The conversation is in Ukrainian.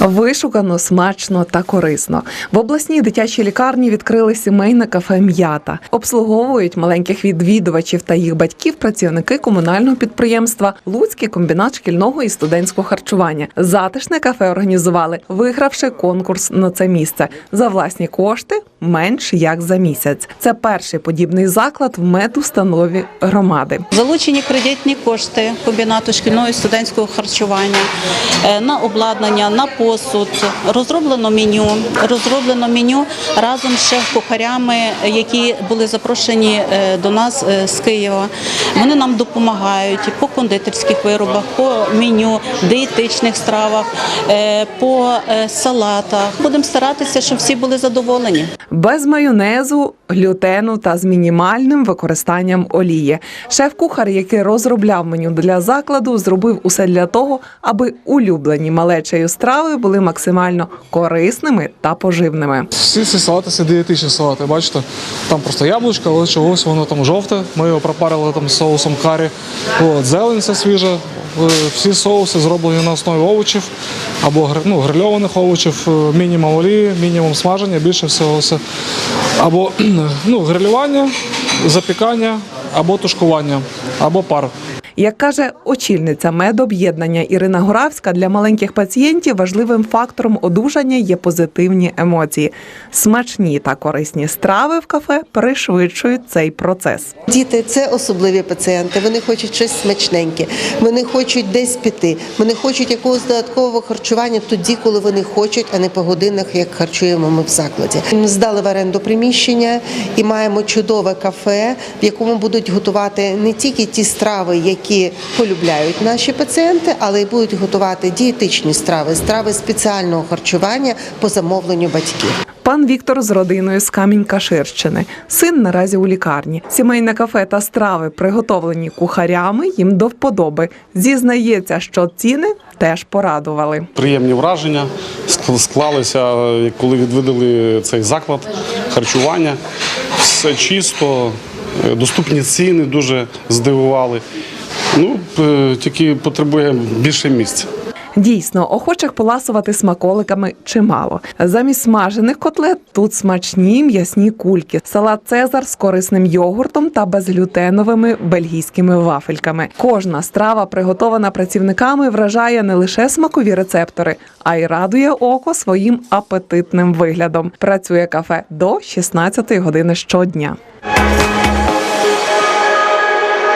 Вишукано, смачно та корисно. В обласній дитячій лікарні відкрили сімейне кафе М'ята. Обслуговують маленьких відвідувачів та їх батьків працівники комунального підприємства Луцький комбінат шкільного і студентського харчування. Затишне кафе організували, вигравши конкурс на це місце за власні кошти менш як за місяць. Це перший подібний заклад в медустанові громади. Залучені кредитні кошти комбінату шкільного і студентського харчування е, на обладнання, на посуд. Розроблено меню. Розроблено меню разом з шеф-кухарями, які були запрошені е, до нас е, з Києва. Вони нам допомагають по кондитерських виробах, по меню, дієтичних стравах, по салатах. Будемо старатися, щоб всі були задоволені. Без майонезу, глютену та з мінімальним використанням олії. Шеф-кухар, який розробляв меню для закладу, зробив усе для того, аби улюблені малечею страви були максимально корисними та поживними. Всі ці салати це дієтичні салати. Бачите, там просто яблучко, але чогось воно там жовте. Ми його пропарили там соусом карі. От, зелень це свіжа. Е, Всі соуси зроблені на основі овочів або ну, грильованих овочів, е, мінімум олії, мінімум смаження, більше всього все. Або ну, грилювання, запікання, або тушкування, або пар. Як каже очільниця медоб'єднання Ірина Горавська, для маленьких пацієнтів важливим фактором одужання є позитивні емоції. Смачні та корисні страви в кафе пришвидшують цей процес. Діти це особливі пацієнти. Вони хочуть щось смачненьке, вони хочуть десь піти, вони хочуть якогось додаткового харчування тоді, коли вони хочуть, а не по годинах, як харчуємо ми в закладі. Ми Здали в оренду приміщення і маємо чудове кафе, в якому будуть готувати не тільки ті страви, які полюбляють наші пацієнти, але й будуть готувати дієтичні страви, страви спеціального харчування по замовленню батьків. Пан Віктор з родиною з Камінь-Каширщини. Син наразі у лікарні. Сімейне кафе та страви, приготовлені кухарями, їм до вподоби. Зізнається, що ціни теж порадували. Приємні враження склалися, е, коли відвідали цей заклад харчування. Все чисто, е, доступні ціни дуже здивували. Ну, е, тільки потребує більше місця. Дійсно, охочих поласувати смаколиками чимало. Замість смажених котлет тут смачні м'ясні кульки, салат Цезар з корисним йогуртом та безглютеновими бельгійськими вафельками. Кожна страва, приготована працівниками, вражає не лише смакові рецептори, а й радує око своїм апетитним виглядом. Працює кафе до 16 години щодня.